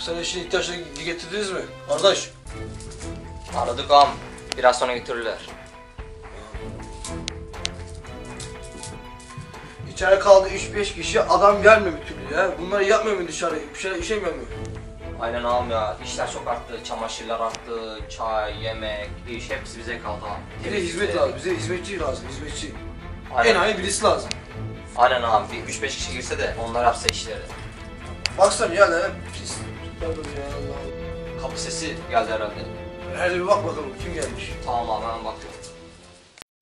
Hapishane işine ihtiyaçları getirdiniz mi? Kardeş. Aradık ağam. Biraz sonra getirirler. İçeride kaldı 3-5 kişi adam gelmiyor bir türlü ya. Bunları yapmıyor mu dışarı? Bir şeyler işemiyor mu? Aynen ağam ya. İşler çok arttı. Çamaşırlar arttı. Çay, yemek, iş hepsi bize kaldı ağam. Bize hizmet lazım. Bize hizmetçi lazım. Hizmetçi. Aynen. En iyi birisi lazım. Aynen ağam. Bir 3-5 kişi girse de onlar yapsa işleri. Baksana ya lan pis. Pardon ya. Kapı sesi geldi herhalde. Hadi bir bak bakalım kim gelmiş. Tamam abi hemen bakıyorum.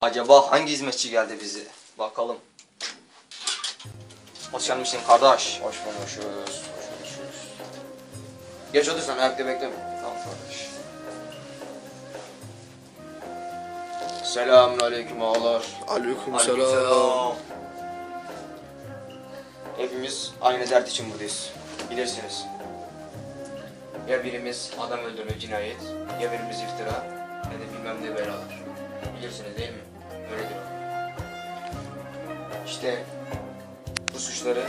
Acaba hangi hizmetçi geldi bizi? Bakalım. Hoş gelmişsin kardeş. Hoş bulmuşuz, hoş bulmuşuz. Geç otur sen ayakta bekleme. Tamam kardeş. Selamun aleyküm ağalar. Aleykümselam. Hepimiz aynı dert için buradayız. Bilirsiniz. Ya birimiz adam öldürme cinayet, ya birimiz iftira, ya da bilmem ne belalar. Bilirsiniz değil mi? Öyledir o. İşte bu suçları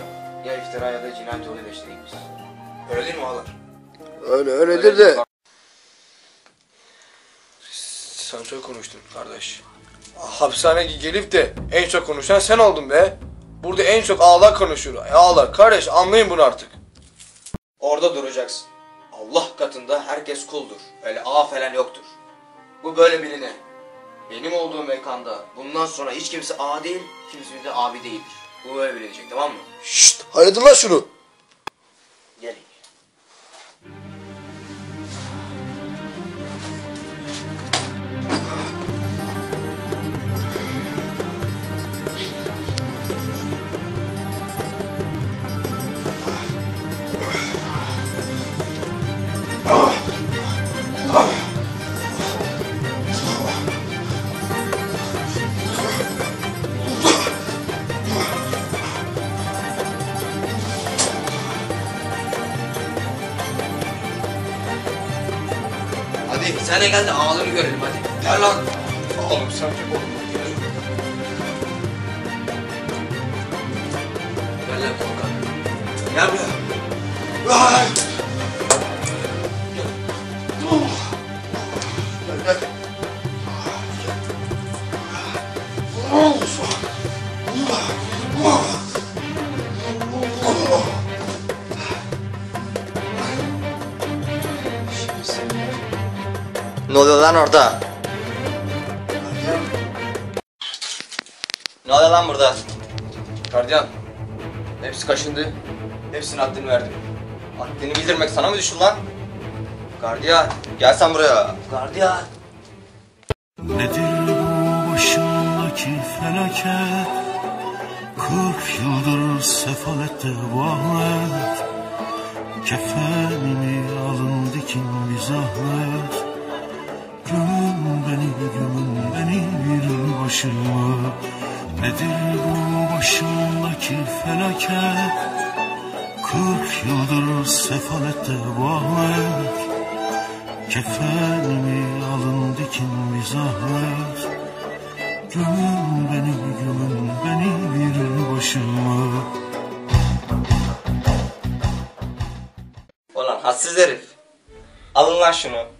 ya iftira ya da cinayet yoluyla işledik biz. Öyle değil mi ağalar? Öyle Öyledir de. Sen çok konuştun kardeş. Hapishaneye gelip de en çok konuşan sen oldun be. Burada en çok ağlar konuşur. Ağlar. Kardeş anlayın bunu artık. Orada duracaksın. Allah katında herkes kuldur. Öyle ağa falan yoktur. Bu böyle biline. Benim olduğum mekanda bundan sonra hiç kimse ağa değil, kimse de abi değildir. Bu böyle bilinecek tamam mı? Şşt hayırdır lan şunu. Gelin. Hadi sen de gel de ağaları görelim hadi. Gel lan. Oğlum sen çok oğlum. Gel lan korkak. Gel buraya. Ay. Ne oluyor lan orada? Ne oluyor lan burada? Gardiyan. Hepsi kaşındı. Hepsine haddini verdim. Haddini bildirmek sana mı düştü lan? Gardiyan gel sen buraya. Gardiyan. Nedir bu başımdaki felaket Kırk yıldır sefalette bu ahmet Kefenimi alın dikin bir zahmet Gömün beni gömün beni bir başıma Nedir bu başımdaki felaket? Kırk yıldır sefalette bu ahmet Kefenimi alın dikin bir zahmet? Gömün beni gömün beni bir başıma Ulan hassiz herif. Alın lan şunu.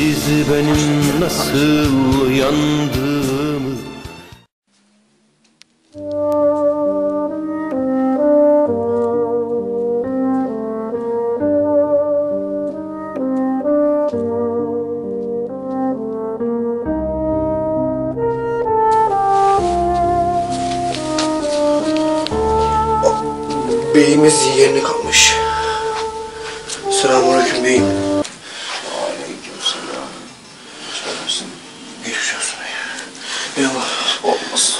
Siz benim nasıl yandığımı Beyimiz yerine kalmış. Geldin. Geçmiş olsun beyim. Eyvallah. Olmaz.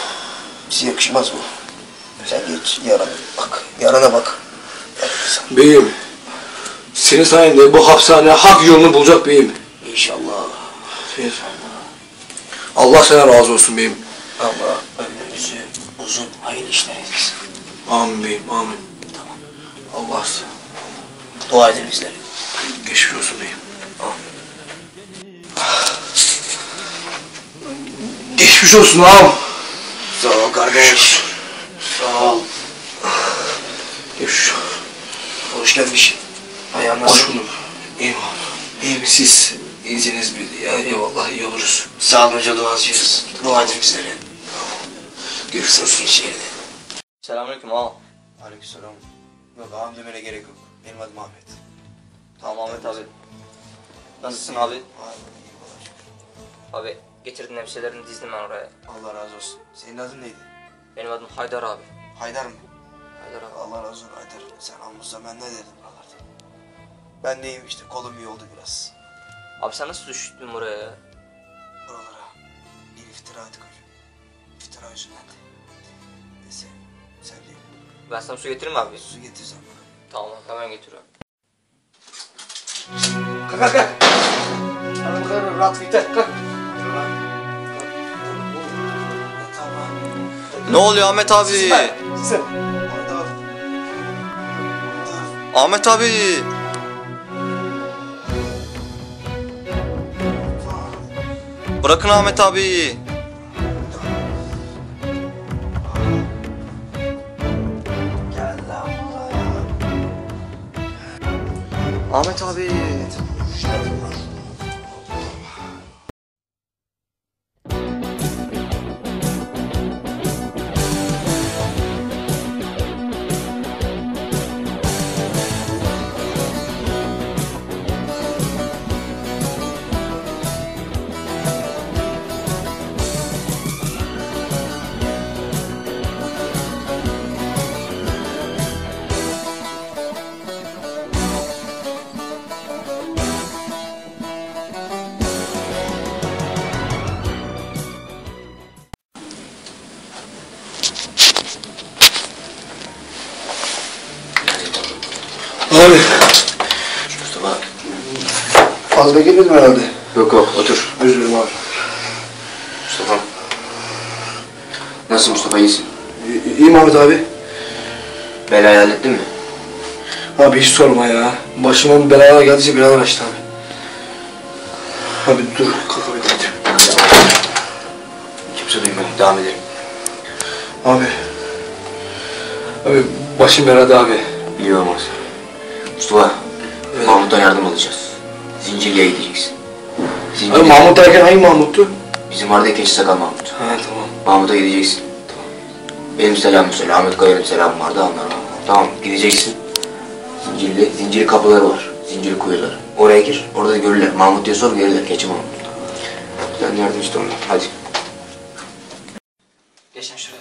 Bize yakışmaz bu. Sen geç yarana bak. Yarana bak. Yarana Beyim. Senin sayende bu hapishane hak yolunu bulacak beyim. İnşallah. Beyim. Allah sana razı olsun beyim. Allah ömrümüzü uzun hayırlı işler etsin. Amin beyim amin. Tamam. Allah Dua edin bizlere. geçmiş olsun beyim. Geçmiş olsun ağam. Sağ ol kardeş. Sağ ol. Geçmiş Hoş gelmişsin. Ayağına Hoş bulduk. İyiyim abi. İyiyim siz. İyisiniz bir ya eyvallah iyi oluruz. Sağlıkça duacıyız. Dua edin bizlere. Geçmiş olsun. şehirde. Selamünaleyküm ağam. Aleykümselam. Yok ağam demene gerek yok. Benim adım Ahmet. Tamam Ahmet abi. Nasılsın abi? Abi iyi. Abi getirdin hemşirelerini dizdim ben oraya. Allah razı olsun. Senin adın neydi? Benim adım Haydar abi. Haydar mı? Haydar abi. Allah razı olsun Haydar. Sen almışsan ben ne dedim buralarda? Ben neyim işte kolum iyi oldu biraz. Abi sen nasıl düştün buraya ya? Buralara bir iftira attık hocam. İftira yüzünden de. Neyse sen de Ben sana su getireyim mi abi? su getirsen bana. Tamam hemen getiriyorum. Kalk kalk kalk. Kalk rahat biter kalk. Ne oluyor Ahmet abi? Haydar. Haydar. Ahmet abi. Bırakın Ahmet abi. Ahmet abi. Abi Mustafa. fazla girmedim herhalde. Yok yok otur. Özür dilerim abi. Mustafa. Nasıl Mustafa iyisin? İ- İyiyim Ahmet abi. Belayı hallettin mi? Abi hiç sorma ya. Başıma bir belalar geldiyse belalar açtı abi. Abi dur kalkabilir Kimse duymadı. Devam edelim. Abi. Abi başım belada abi. Biliyorum onu. Mustafa. Mahmut'tan yardım alacağız. Zincirli'ye gideceksin. Abi Zincirli. Mahmut derken hangi Mahmut'tu? Bizim vardı ikinci sakal Mahmut. Ha tamam. Mahmut'a gideceksin. Benim selamım söyle. Ahmet Kaya'nın selamı vardı onlar. Tamam gideceksin. Zincirli, zincirli kapıları var. Zincirli kuyuları. Oraya gir. Orada da görürler. Mahmut diye sor gelirler. Keçi Mahmut. Sen yardım iste ondan. Hadi. Geçin şuraya.